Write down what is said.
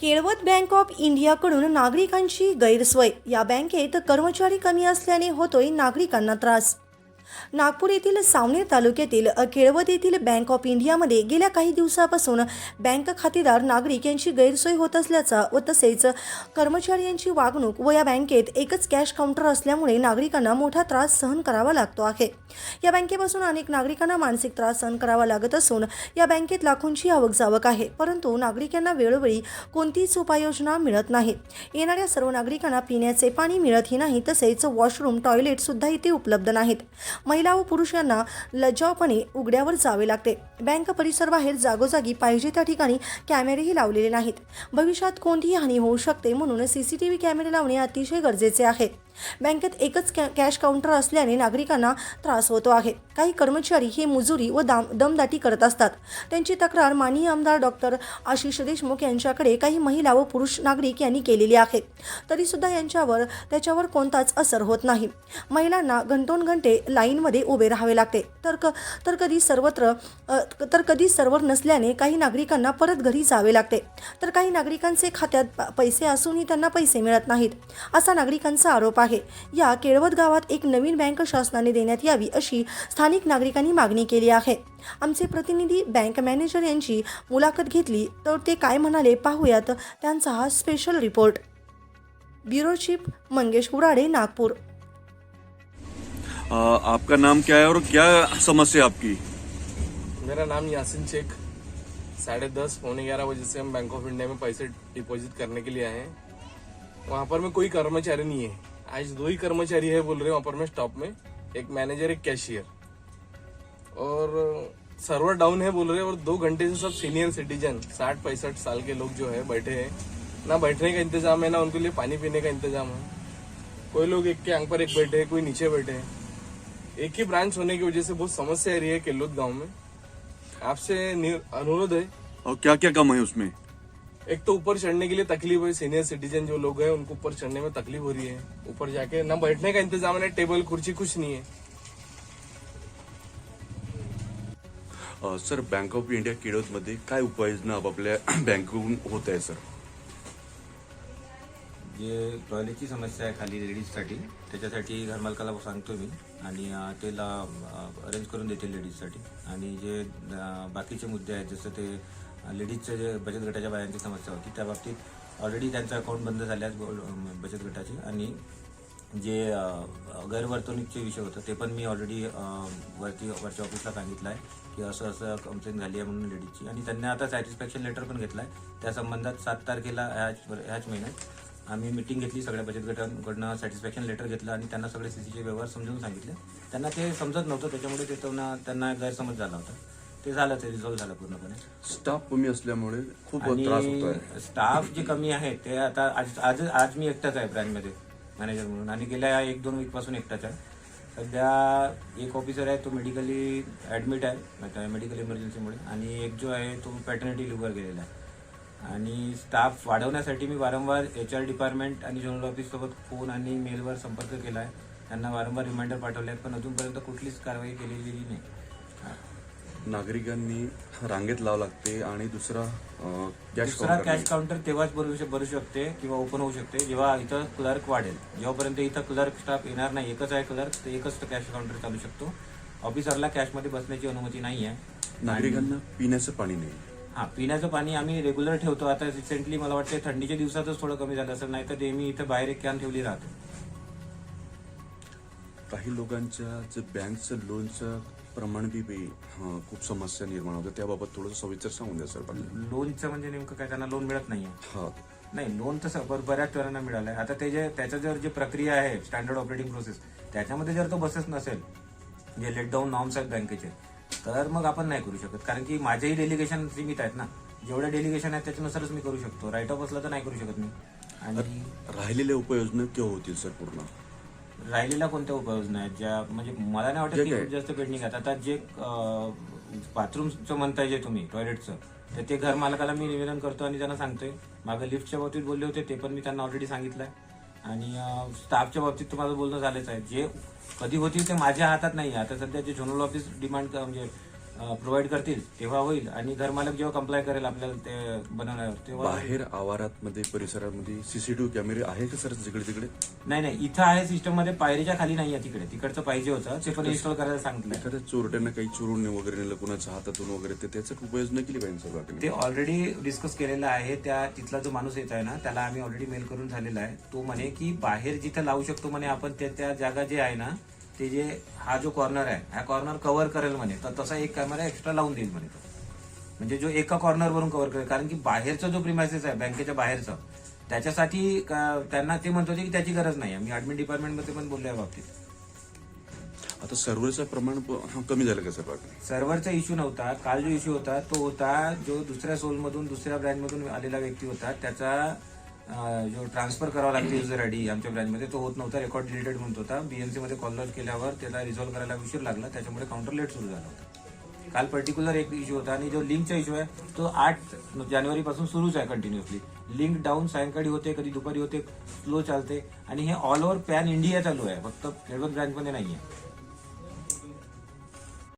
केळवत bank of इंडियाकडून नागरिकांची गैरसोय. या बँकेत कर्मचारी कमी असल्याने होतोय नागरिकांना त्रास. नागपूर येथील सावनेर तालुक्यातील केळवद येथील बँक ऑफ इंडियामध्ये गेल्या काही दिवसापासून बँक खातेदार नागरिक यांची गैरसोय होत असल्याचा व तसेच कर्मचारी यांची वागणूक व या बँकेत एकच कॅश काउंटर असल्यामुळे नागरिकांना मोठा त्रास सहन करावा लागतो आहे. या बँकेपासून अनेक नागरिकांना मानसिक त्रास सहन करावा लागत असून या बँकेत लाखोंची आवक जावक आहे. परंतु नागरिकांना वेळोवेळी कोणतीच उपाययोजना मिळत नाही. येणाऱ्या सर्व नागरिकांना पिण्याचे पाणी मिळतही नाही तसेच वॉशरूम टॉयलेट सुद्धा इथे उपलब्ध नाहीत. महिला व पुरुष यांना लज्जावपणे उघड्यावर जावे लागते. बँक परिसर बाहेर जागोजागी पाहिजे त्या ठिकाणी कॅमेरेही लावलेले नाहीत. भविष्यात कोणतीही हानी होऊ शकते म्हणून सीसीटीव्ही कॅमेरे लावणे अतिशय गरजेचे आहे. बँकेत एकच कॅ कॅश काउंटर असल्याने नागरिकांना त्रास होतो आहे. काही कर्मचारी हे मुजुरी व दाम दमदाटी करत असतात. त्यांची तक्रार माननीय आमदार डॉक्टर आशिष देशमुख यांच्याकडे काही महिला व पुरुष नागरिक यांनी केलेली आहे. तरीसुद्धा यांच्यावर त्याच्यावर कोणताच असर होत नाही. महिलांना घंटोन घंटे लाईन लाईनमध्ये उभे राहावे लागते. तर क तर कधी सर्वत्र तर कधी सर्वर नसल्याने काही नागरिकांना परत घरी जावे लागते. तर काही नागरिकांचे खात्यात पैसे असूनही त्यांना पैसे मिळत नाहीत. असा नागरिकांचा आरोप आहे. या केळवत गावात एक नवीन बँक शासनाने देण्यात यावी अशी स्थानिक नागरिकांनी मागणी केली आहे. आमचे प्रतिनिधी बँक मॅनेजर यांची मुलाखत घेतली तर ते काय म्हणाले पाहूयात त्यांचा हा special report. Bureau chief Mangesh Urade Nagpur. आ, आपका नाम क्या है और क्या समस्या आपकी? मेरा नाम यासिन शेख। साढ़े दस पौने ग्यारह बजे से हम बैंक ऑफ़ इंडिया में पैसे डिपॉजिट करने के लिए आए हैं। वहाँ पर में कोई कर्मचारी नहीं है। आज दो ही कर्मचारी है बोल रहे हैं वहाँ पर में स्टॉप में। एक मैनेजर एक कैशियर और सर्वर डाउन है बोल रहे हैं और दो घंटे से सब सीनियर सिटीजन साठ पैंसठ साल के लोग जो है बैठे हैं। ना बैठने का इंतज़ाम है ना उनके लिए पानी पीने का इंतज़ाम है। कोई लोग एक के आंग पर एक बैठे हैं कोई नीचे बैठे हैं। एक ही ब्रांच होने की वजह से बहुत समस्या आ रही है किल्लुत गांव में। आपसे अनुरोध है। और क्या क्या कम है उसमें? एक तो ऊपर चढ़ने के लिए तकलीफ है सीनियर सिटीजन जो लोग हैं उनको ऊपर चढ़ने में तकलीफ हो रही है। ऊपर जाके ना बैठने का इंतजाम है टेबल कुर्सी कुछ नहीं है। सर बँक ऑफ इंडिया केळवतमध्ये काय उपाययोजना आपल्या बँकेकडून होत आहे सर? जे टॉयलेटची समस्या आहे खाली लेडीजसाठी त्याच्यासाठी घरमालकाला सांगतो मी. आणि अं, अरेंज करून देते लेडीजसाठी आणि जे बाकीचे मुद्दे आहेत जसं ते लेडीजचं जे बचत गटाच्या बायांची समस्या होती त्या बाबतीत ऑलरेडी त्यांचं अकाउंट बंद झाल्यास बचत गटाचे. आणि जे अं, गैरवर्तणूकचे विषय होतं ते पण मी ऑलरेडी वरती वरच्या ऑफिसला सांगितलं आहे की असं असं कंप्लेंट झाली आहे म्हणून लेडीजची आणि त्यांनी आता सॅटिस्फॅक्शन लेटर पण घेतला आहे त्या संबंधात सात तारखेला ह्याच ह्याच महिन्यात आम्ही मिटिंग घेतली सगळ्या बचत गटांकडनं सॅटिस्फॅक्शन लेटर घेतलं आणि त्यांना सगळे सीसीचे व्यवहार समजून सांगितले. त्यांना ते समजत नव्हतं त्याच्यामुळे ते त्यांना त्यांना गैरसमज झाला होता. ते झालं ते रिझॉल्व्ह झालं पूर्णपणे. स्टाफ कमी असल्यामुळे खूप त्रास स्टाफ जे कमी आहे ते आता आज आज आज मी एकटाच आहे ब्रँचमध्ये मॅनेजर म्हणून. आणि गेल्या एक दोन वीकपासून एकटाच आहे. सध्या एक ऑफिसर आहे तो मेडिकली ऍडमिट आहे मेडिकल इमर्जन्सीमुळे आणि एक जो आहे तो पॅटर्निटी लिव्हर गेलेला आहे. आणि स्टाफ वाढवण्यासाठी मी वारंवार एच आर डिपार्टमेंट आणि जनरल ऑफिस सोबत फोन आणि मेलवर संपर्क केला आहे त्यांना वारंवार रिमाइंडर पाठवले आहेत पण अजूनपर्यंत कुठलीच कारवाई केलेली नाही. नागरिकांनी रांगेत लावं लागते आणि दुसरा कॅश दुसरा कॅश काउंटर तेव्हाच भरू शक- भरू शकते किंवा ओपन होऊ शकते जेव्हा इथं क्लर्क वाढेल. जेव्हापर्यंत इथं क्लर्क स्टाफ येणार नाही एकच आहे क्लर्क तर एकच कॅश काउंटर चालू शकतो. ऑफिसरला कॅशमध्ये बसण्याची अनुमती नाही आहे नागरिकांना पिण्याचं पाणी नाही. हा पिण्याचं पाणी आम्ही रेग्युलर ठेवतो. आता रिसेंटली मला वाटतं थंडीच्या दिवसातच थोडं कमी झालं असेल नाही तर ते मी इथं बाहेर एक कॅन ठेवली राहते. काही लोकांच्या जे बँकचं लोनचं प्रमाण बी बी, अ, खूप समस्या निर्माण होतं. त्याबाबत थोडंसं सविस्तर सांगून द्या सर पाटील लोनचं म्हणजे नेमकं काय? त्यांना लोन मिळत नाहीये. हा. नाही लोन तसं बर- बऱ्याच जणांना मिळालंय. आता ते जे त्याचं जर जी प्रक्रिया आहे स्टँडर्ड ऑपरेटिंग प्रोसेस त्याच्यामध्ये जर तो बसत नसेल जे लेट डाऊन नॉर्म्स आहेत बँकेचे तर मग आपण नाही करू शकत. कारण की माझेही डेलिगेशन सीमित आहेत ना. जेवढे डेलिगेशन आहेत त्याच्यानुसारच मी करू शकतो. राईट ऑफ असला तर नाही करू शकत मी. आणि राहिलेल्या उपाययोजना केव्हा होतील सर पूर्ण? राहिलेल्या कोणत्या उपाययोजना आहेत? ज्या म्हणजे मला नाही वाटत की? खूप जास्त पेंडिंग आहेत. आता जे बाथरूमचं म्हणताय जे तुम्ही टॉयलेटचं तर ते घर मालकाला मी निवेदन करतो आणि त्यांना सांगतोय. मागे लिफ्टच्या बाबतीत बोलले होते ते पण मी त्यांना ऑलरेडी सांगितलंय. आणि स्टाफच्या बाबतीत तुम्हाला बोलणं झालंच आहे. जे कधी होतील ते माझ्या हातात नाही आता सध्या जे झोनल ऑफिस डिमांड म्हणजे प्रोव्हाइड करतील तेव्हा होईल. आणि घरमालक जेव्हा कंप्लाय करेल आपल्याला ते बनवण्यावर तेव्हा बाहेर आवारात मध्ये परिसरामध्ये सीसीटीव्ही कॅमेरे आहे का सर जिकडे तिकडे? नाही नाही. इथं आहे सिस्टममध्ये पायरीच्या खाली नाही आहे तिकडे. तिकडचं पाहिजे होतं. ते पण इन्स्टॉल करायला सांगितलं एखाद्या चोरट्यांना काही चोरून वगैरे नेलं कोणाच्या हातातून वगैरे तर त्याचा उपयोग न केली पाहिजे ते ऑलरेडी डिस्कस केलेलं आहे. त्या तिथला जो माणूस येत आहे ना त्याला आम्ही ऑलरेडी मेल करून झालेला आहे. तो म्हणे की बाहेर जिथे लावू शकतो म्हणे आपण त्या त्या जागा जे आहे ना ते जे हा जो कॉर्नर आहे हा कॉर्नर कव्हर करेल म्हणे तर तसा एक कॅमेरा एक्स्ट्रा लावून देईल म्हणे तो. म्हणजे जो एका कॉर्नर वरून कव्हर करेल कारण की बाहेरचा जो प्रिमायसेस आहे बँकेच्या बाहेरचा त्याच्यासाठी त्यांना ते म्हणत होते की त्याची गरज नाही. मी ऍडमिन डिपार्टमेंटमध्ये पण बोललो या बाबतीत. आता सर्व्हरचं प्रमाण कमी झालं का सर सर्व्हरचा इश्यू नव्हता. काल जो इश्यू होता तो होता जो दुसऱ्या सोलमधून दुसऱ्या ब्रँचमधून आलेला व्यक्ती होता त्याचा जो ट्रान्सफर करावा लागतो युजर आयडी आमच्या ब्रँचमध्ये तो होत नव्हता रेकॉर्ड डिलीटेड म्हणत होता. बीएमसीमध्ये कॉल आउट केल्यावर त्याला रिझॉल्व्ह करायला उशीर लागला त्याच्यामुळे काउंटर लेट सुरू झाला होता. काल पर्टिक्युलर एक इश्यू होता आणि जो लिंकचा इश्यू आहे तो आठ जानेवारीपासून सुरूच आहे कंटिन्युअसली लिंक डाऊन सायंकाळी होते कधी दुपारी होते स्लो चालते. आणि हे ऑल ओव्हर पॅन इंडिया चालू आहे. फक्त केळवत ब्रँचमध्ये नाही आहे